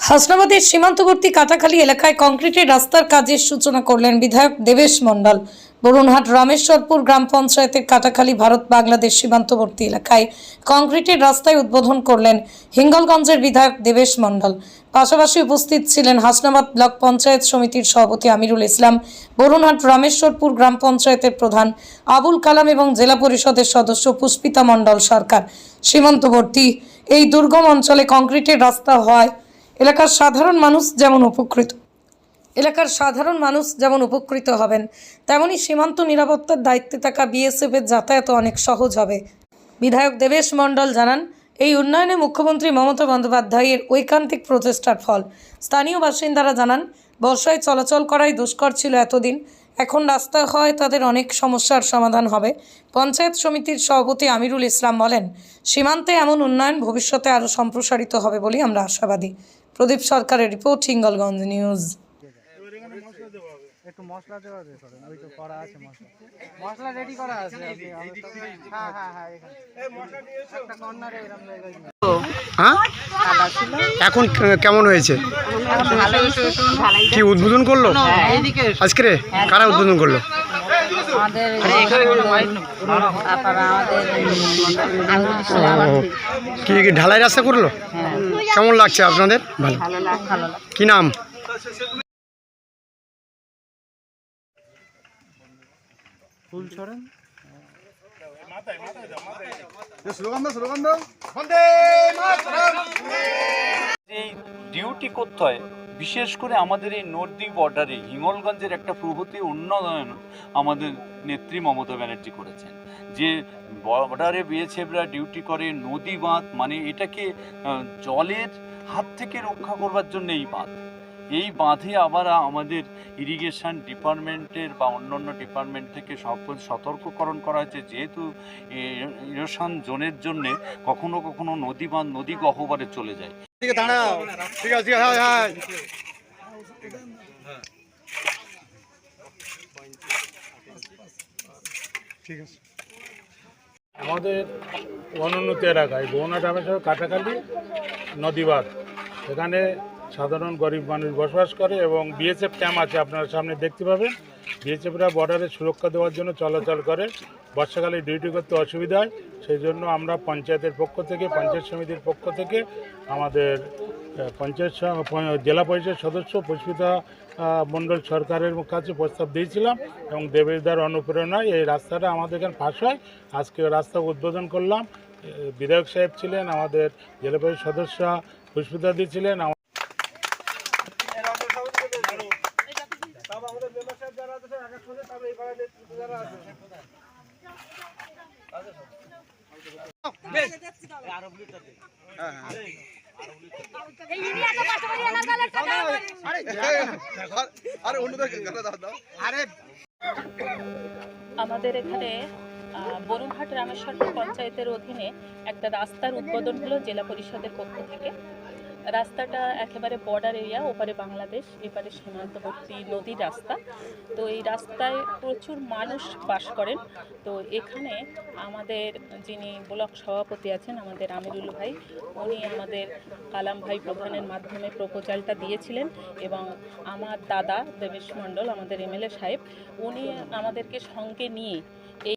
হাসনাবাদের সীমান্তবর্তী কাটাখালী এলাকায় কংক্রিটের রাস্তার কাজের সূচনা করলেন বিধায়ক দেবেশ মণ্ডল। বরুণহাট রামেশ্বরপুর গ্রাম পঞ্চায়েতের কাটাখালী ভারত বাংলাদেশ সীমান্তবর্তী এলাকায় কংক্রিটের রাস্তায় উদ্বোধন করলেন হিঙ্গলগঞ্জের বিধায়ক দেবেশ মণ্ডল। পাশাপাশি উপস্থিত ছিলেন হাসনাবাদ ব্লক পঞ্চায়েত সমিতির সভাপতি আমিরুল ইসলাম, বরুণহাট রামেশ্বরপুর গ্রাম পঞ্চায়েতের প্রধান আবুল কালাম এবং জেলা পরিষদের সদস্য পুষ্পিতা মণ্ডল সরকার। সীমান্তবর্তী এই দুর্গম অঞ্চলে কংক্রিটের রাস্তা হওয়ায় এলাকার সাধারণ মানুষ যেমন উপকৃত, এলাকার সাধারণ মানুষ যেমন উপকৃত হবেন, তেমনি সীমান্ত নিরাপত্তার দায়িত্বে থাকা বিএসএফের যাতায়াত অনেক সহজ হবে। বিধায়ক দেবেশ মণ্ডল জানান, এই উন্নয়নে মুখ্যমন্ত্রী মমতা বন্দ্যোপাধ্যায়ের ঐকান্তিক প্রচেষ্টার ফল। স্থানীয় বাসিন্দারা জানান, বর্ষায় চলাচল করাই দুষ্কর ছিল এতদিন এখন রাস্তা হয় তাদের অনেক সমস্যার সমাধান হবে। পঞ্চায়েত সমিতির সভাপতি আমিরুল ইসলাম বলেন, সীমান্তে এমন উন্নয়ন ভবিষ্যতে আরও সম্প্রসারিত হবে বলে আমরা আশাবাদী। প্রদীপ সরকারের রিপোর্ট, হিঙ্গলগঞ্জ নিউজ। মশলা দেওয়া করা আছে মশলা। রেডি করা আছে হ্যাঁ হ্যাঁ হ্যাঁ হ্যাঁ? এখন কেমন হয়েছে? কি উদ্বোধন করল? আজকে রে? কারা উদ্বোধন করল? কি কি ঢালাই রাস্তা করল? কেমন লাগছে আপনাদের? ভালো। ভালো লাগ ভালো এই ডিউটি করতে হয়, বিশেষ করে আমাদের এই নদী বর্ডারে হিঙ্গলগঞ্জের একটা প্রভূতি উন্নয়ন আমাদের নেত্রী মমতা ব্যানার্জি করেছেন। যে বর্ডারে বিএসএফরা ডিউটি করে, নদী বাঁধ মানে এটাকে জলের হাত থেকে রক্ষা করবার জন্য এই বাঁধ। এই বাঁধে আবার আমাদের ইরিগেশন ডিপার্টমেন্টের বা অন্যান্য ডিপার্টমেন্ট থেকে সব সতর্ককরণ করা হয়েছে। যেহেতু ইরোশন জোনের জন্যে কখনো কখনো নদী বাঁধ নদী গহ্বরে চলে যায়। ঠিক আছে ঠিক আছে হ্যাঁ হ্যাঁ ঠিক আছে। আমাদের অনুন্নত এলাকায় গৌনা রামেশ্বর কাটাখালি নদীবাদ সেখানে সাধারণ গরিব মানুষ বসবাস করে এবং বিএসএফ ক্যাম্প আছে আপনারা সামনে দেখতে পাবেন। বিএসএফরা বর্ডারে সুরক্ষা দেওয়ার জন্য চলাচল করে। বর্ষাকালে ডিউটি করতে অসুবিধা হয়। সেই জন্য আমরা পঞ্চায়েতের পক্ষ থেকে, পঞ্চায়েত সমিতির পক্ষ থেকে আমাদের পঞ্চায়েত জেলা পরিষদ সদস্য পুষ্পিতা মণ্ডল সরকারের কাছে প্রস্তাব দিয়েছিলাম এবং দেবেশদার অনুপ্রেরণায় এই রাস্তাটা আমাদের এখানে পাশ হয়। আজকে রাস্তা উদ্বোধন করলাম। বিধায়ক সাহেব ছিলেন, আমাদের জেলা পরিষদ সদস্য পুষ্পিতা ছিলেন আমাদের এখানে বরুণহাট রামেশ্বরপুর পঞ্চায়েতের অধীনে একটা রাস্তার উদ্বোধন হলো জেলা পরিষদের পক্ষ থেকে। রাস্তাটা একেবারে বর্ডার এরিয়া ওপারে বাংলাদেশ, এপারে সীমান্তবর্তী নদীর রাস্তা। তো এই রাস্তায় প্রচুর মানুষ বাস করেন। তো এখানে আমাদের যিনি ব্লক সভাপতি আছেন, আমাদের আমিরুল ভাই, উনি আমাদের কালাম ভাই প্রধানের মাধ্যমে প্রপোজালটা দিয়েছিলেন এবং আমার দাদা দেবেশ মণ্ডল, আমাদের এমএলএ সাহেব, উনি আমাদেরকে সঙ্গে নিয়ে এই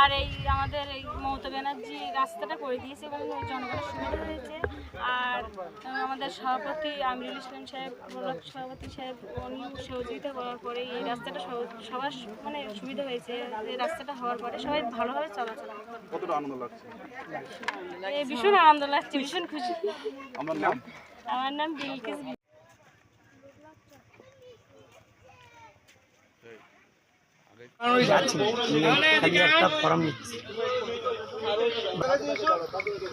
আর এই আমাদের এই মমতা ব্যানার্জি রাস্তাটা করে দিয়েছে এবং জনগণের সুবিধা হয়েছে। আর আমাদের সভাপতি আমিরুল ইসলাম সাহেব ব্লক সভাপতি সাহেব উনি সহযোগিতা করার পরে এই রাস্তাটা সবার মানে সুবিধা হয়েছে। এই রাস্তাটা হওয়ার পরে সবাই ভালোভাবে চলাচল কতটা আনন্দ লাগছে? ভীষণ আনন্দ লাগছে ভীষণ খুশি। আমার নাম? আমার নাম বিলকিস যাচ্ছি। একটা ফর্ম নিচ্ছি।